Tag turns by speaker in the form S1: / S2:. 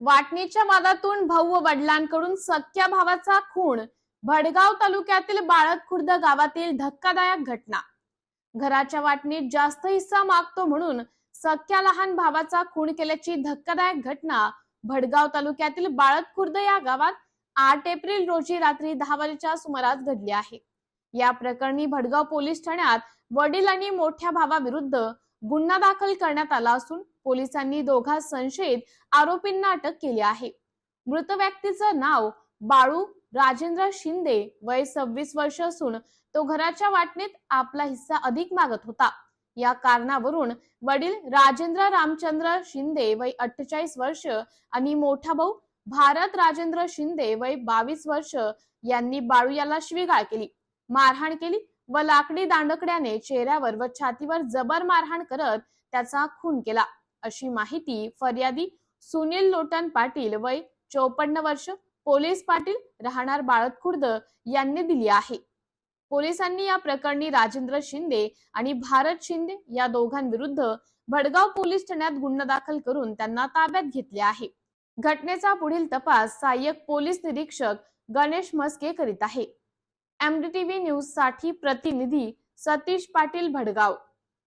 S1: वाटणीच्या वादातून भाऊ व वडिलांकडून सख्या भावाचा खून भडगाव तालुक्यातील बाळक खुर्द गावातील धक्कादायक घटना. घराच्या वाटणीत जास्त हिस्सा मागतो म्हणून सख्या लहान भावाचा खून केल्याची धक्कादायक घटना भडगाव तालुक्यातील बाळक खुर्द या गावात आठ एप्रिल रोजी रात्री दहा वाजेच्या सुमारास घडली आहे. या प्रकरणी भडगाव पोलीस ठाण्यात वडील आणि मोठ्या भावाविरुद्ध गुन्हा दाखल करण्यात आला असून पोलिसांनी दोघा संशयित आरोपींना अटक केली आहे. मृत व्यक्तीचं नाव बाळू राजेंद्र शिंदे वय सव्वीस वर्ष असून तो घराच्या वाटणीत आपला हिस्सा अधिक मागत होता. या कारणावरून वडील राजेंद्र रामचंद्र शिंदे वय अठ्ठेचाळीस वर्ष आणि मोठा भाऊ भारत राजेंद्र शिंदे वय बावीस वर्ष यांनी बाळू याला शिवीगाळ केली. मारहाण केली. व लाकडी दांडकड्याने चेहऱ्यावर व छातीवर जबर मारहाण करत त्याचा खून केला. अशी माहिती फर्यादी सुनील लोटन पाटील वय चौपन्न वर्ष पोलीस पाटील राहणार बाळत खुर्द यांनी दिली आहे. पोलिसांनी या प्रकरणी राजेंद्र शिंदे आणि भारत शिंदे या दोघांविरुद्ध भडगाव पोलीस ठाण्यात गुन्हा दाखल करून त्यांना ताब्यात घेतले आहे. घटनेचा पुढील तपास सहाय्यक पोलीस निरीक्षक गणेश म्हस्के करीत आहे. एमडीटीव्ही न्यूजसाठी प्रतिनिधी सतीश पाटील भडगाव.